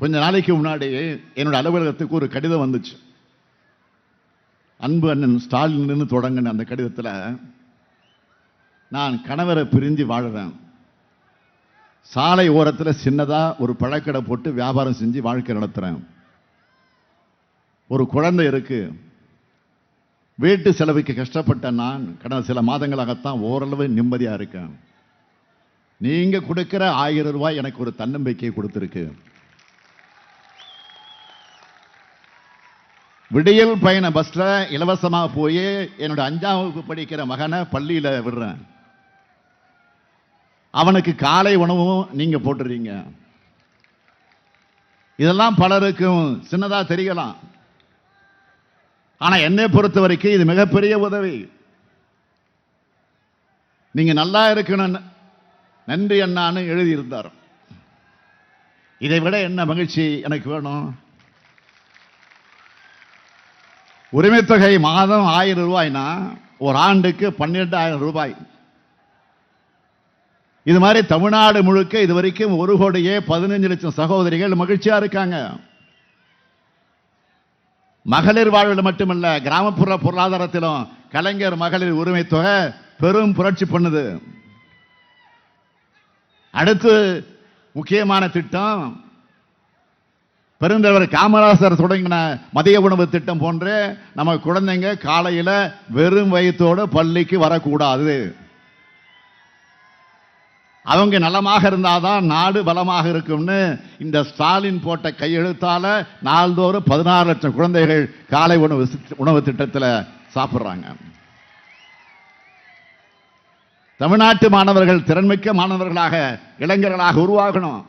கொஞ்ச நாளைக்கு முன்னாடி என்னோட அலுவலகத்துக்கு ஒரு கடிதம் வந்துச்சு. அன்பு அண்ணன் ஸ்டாலின் தொடங்கின அந்த கடிதத்தில் நான் கணவரை பிரிஞ்சு வாழ்கிறேன் சாலை ஓரத்தில் சின்னதாக ஒரு பழக்கடை போட்டு வியாபாரம் செஞ்சு வாழ்க்கை நடத்துகிறேன் ஒரு குழந்தை இருக்கு. வீட்டு செலவுக்கு கஷ்டப்பட்ட நான் கடந்த சில மாதங்களாகத்தான் ஓரளவு நிம்மதியாக இருக்கேன். நீங்கள் கொடுக்குற ஆயிரம் ரூபாய் எனக்கு ஒரு தன்னம்பிக்கையை கொடுத்துருக்கு. விடியல் பயண பஸ்ல இலவசமாக போய் என்னோட அஞ்சாம் வகுப்பு படிக்கிற மகனை பள்ளியில் விடுறேன். அவனுக்கு காலை உணவும் நீங்க போட்டுறீங்க. இதெல்லாம் பலருக்கும் சின்னதாக தெரியலாம். ஆனால் என்னை பொறுத்த வரைக்கும் இது மிகப்பெரிய உதவி. நீங்க நல்லா இருக்கணும். நன்றி அண்ணான்னு எழுதியிருந்தார் இதை விட என்ன மகிழ்ச்சி எனக்கு வேணும்? உரிமை தொகை மாதம் ஆயிரம் ரூபாய்னா ஒரு ஆண்டுக்கு பன்னிரெண்டாயிரம் ரூபாய். இது மாதிரி தமிழ்நாடு முழுக்க இது வரைக்கும் ஒரு கோடியே பதினஞ்சு லட்சம் சகோதரிகள் மகிழ்ச்சியா இருக்காங்க. மகளிர் வாழ்வில் மட்டுமல்ல கிராமப்புற பொருளாதாரத்திலும் கலைஞர் மகளிர் உரிமை தொகை பெரும் புரட்சி பண்ணுது. அடுத்து முக்கியமான திட்டம் பெருந்தலைவர் காமராசர் தொடங்கின மதிய உணவு திட்டம் போன்று நம்ம குழந்தைங்க காலையில் வெறும் வயிற்றோடு பள்ளிக்கு வரக்கூடாது. அவங்க நலமாக இருந்தாதான் நாடு பலமாக இருக்கும்னு இந்த ஸ்டாலின் போட்ட கையெழுத்தால் நாள்தோறும் பதினாறு லட்சம் குழந்தைகள் காலை உணவு உணவு திட்டத்தில் சாப்பிட்றாங்க. தமிழ்நாட்டு மாணவர்கள் திறன்மிக்க மாணவர்களாக இளைஞர்களாக உருவாகணும்.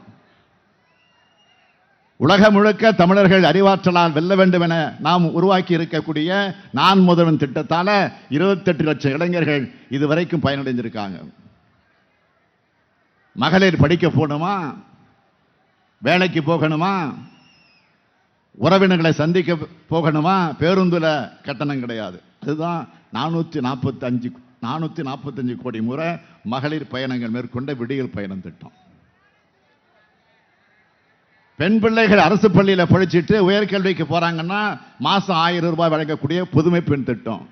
உலகம் முழுக்க தமிழர்கள் அறிவாற்றலால் வெல்ல வேண்டும் என நாம் உருவாக்கி இருக்கக்கூடிய நான் முதல்வன் திட்டத்தால் இருபத்தெட்டு லட்சம் இளைஞர்கள் இதுவரைக்கும் பயனடைஞ்சிருக்காங்க மகளிர் படிக்க போகணுமா? வேலைக்கு போகணுமா? உறவினர்களை சந்திக்க போகணுமா? பேருந்தில் கட்டணம் கிடையாது. அதுதான் நானூற்றி நாற்பத்தஞ்சு நானூற்றி நாற்பத்தஞ்சு கோடி முறை மகளிர் பயணங்கள் மேற்கொண்ட விடியல் பயணம் திட்டம். பெண் பிள்ளைகள் அரசு பள்ளியில் படிச்சுட்டு உயர்கல்விக்கு போறாங்கன்னா மாசம் ஆயிரம் ரூபாய் வழங்கக்கூடிய புதுமை பெண் திட்டம்.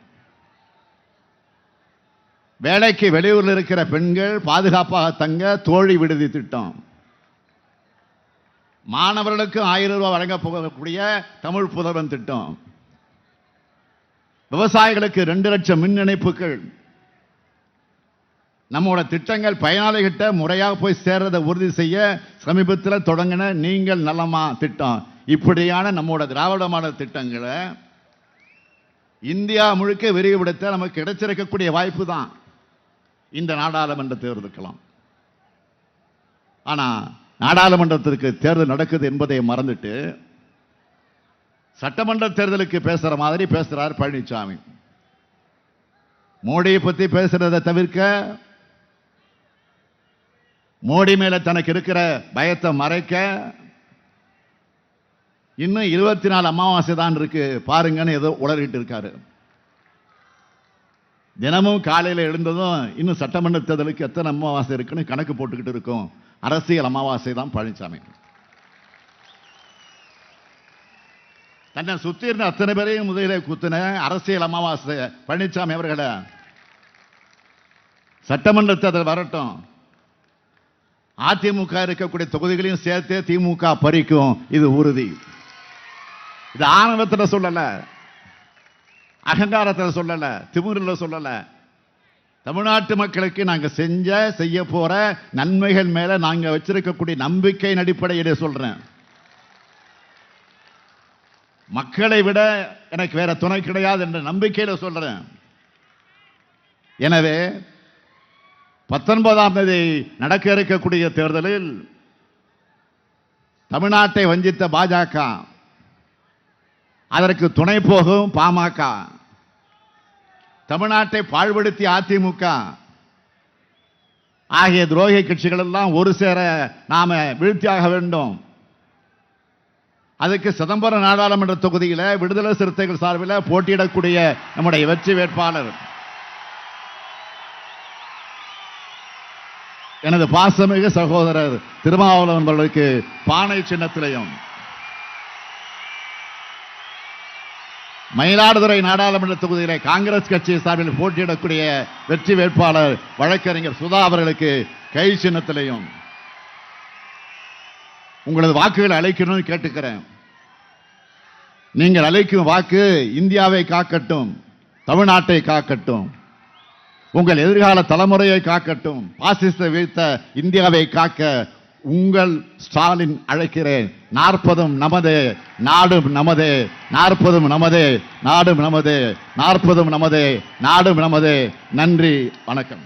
வேலைக்கு வெளியூரில் இருக்கிற பெண்கள் பாதுகாப்பாக தங்க தோழி விடுதி திட்டம். மாணவர்களுக்கு ஆயிரம் ரூபாய் வழங்க போகக்கூடிய தமிழ் புதவன் திட்டம். விவசாயிகளுக்கு ரெண்டு லட்சம் மின் இணைப்புகள். நம்மளோட திட்டங்கள் பயனாளிகிட்ட முறையாக போய் சேர்றதை உறுதி செய்ய சமீபத்தில் தொடங்கின நீங்கள் நலமா திட்டம். இப்படியான நம்மளோட திராவிட மாடல் திட்டங்களை இந்தியா முழுக்க விரிவுபடுத்த நமக்கு கிடைச்சிருக்கக்கூடிய வாய்ப்பு தான் இந்த நாடாளுமன்ற தேர்தலுக்கெல்லாம். ஆனால் நாடாளுமன்றத்திற்கு தேர்தல் நடக்குது என்பதை மறந்துட்டு சட்டமன்ற தேர்தலுக்கு பேசுகிற மாதிரி பேசுகிறார் பழனிசாமி மோடியை பற்றி பேசுறதை தவிர்க்க மோடி மேல தனக்கு இருக்கிற பயத்தை மறைக்க இன்னும் இருபத்தி நாலு அமாவாசை தான் இருக்கு. பாருங்கன்னு ஏதோ உளறிட்டு இருக்காரு. தினமும் காலையில் எழுந்ததும் இன்னும் சட்டமன்ற தேர்தலுக்கு எத்தனை அமாவாசை இருக்குன்னு கணக்கு போட்டுக்கிட்டு இருக்கோம். அரசியல் அமாவாசை தான் பழனிசாமி தன்னை சுத்தி இருந்த அத்தனை பேரையும் முதலிலே குத்தின அரசியல் அமாவாசை பழனிசாமி அவர்களை சட்டமன்ற தேர்தல் வரட்டும். அதிமுக இருக்கக்கூடிய தொகுதிகளையும் சேர்த்து திமுக பறிக்கும். இது உறுதி. இது ஆணவத்தில் சொல்லல. அகங்காரத்தில் சொல்லல. திமுறில் சொல்லல. தமிழ்நாட்டு மக்களுக்கு நாங்கள் செஞ்ச செய்ய போற நன்மைகள் மேல நாங்கள் வச்சிருக்கக்கூடிய நம்பிக்கையின் அடிப்படையிலே சொல்றேன். மக்களை விட எனக்கு வேற துணை கிடையாது என்ற நம்பிக்கையில் சொல்றேன். எனவே பத்தொன்பதாம் தேதி நடக்க இருக்கக்கூடிய தேர்தலில் தமிழ்நாட்டை வஞ்சித்த பாஜக அதற்கு துணை போகும் பாமக தமிழ்நாட்டை பாழ்படுத்தி அதிமுக ஆகிய துரோகி கட்சிகள் எல்லாம் ஒரு சேர நாம வீழ்த்தியாக வேண்டும். அதுக்கு சிதம்பரம் நாடாளுமன்ற தொகுதியில் விடுதலை சிறுத்தைகள் சார்பில் போட்டியிடக்கூடிய நம்முடைய வெற்றி வேட்பாளர். எனது பாசமிகு சகோதரர் திருமாவளவன் அவர்களுக்கு பானை சின்னத்திலையும். மயிலாடுதுறை நாடாளுமன்ற தொகுதியிலே காங்கிரஸ் கட்சி சார்பில் போட்டியிடக்கூடிய வெற்றி வேட்பாளர் வழக்கறிஞர் சுதா அவர்களுக்கு கை சின்னத்திலையும். உங்களது வாக்குகளை அழைக்கணும்னு கேட்டுக்கிறேன். நீங்கள் அழைக்கும் வாக்கு இந்தியாவை காக்கட்டும் தமிழ்நாட்டை காக்கட்டும். உங்கள் எதிர்கால தலைமுறையை காக்கட்டும். பாசிச வீழ்த்த இந்தியாவை காக்க உங்கள் ஸ்டாலின் அழைக்கிறேன். நாற்பதும் நமதே நாடும் நமதே நாற்பதும் நமதே நாடும் நமதே நாற்பதும் நமதே நாடும் நமதே. நன்றி வணக்கம்.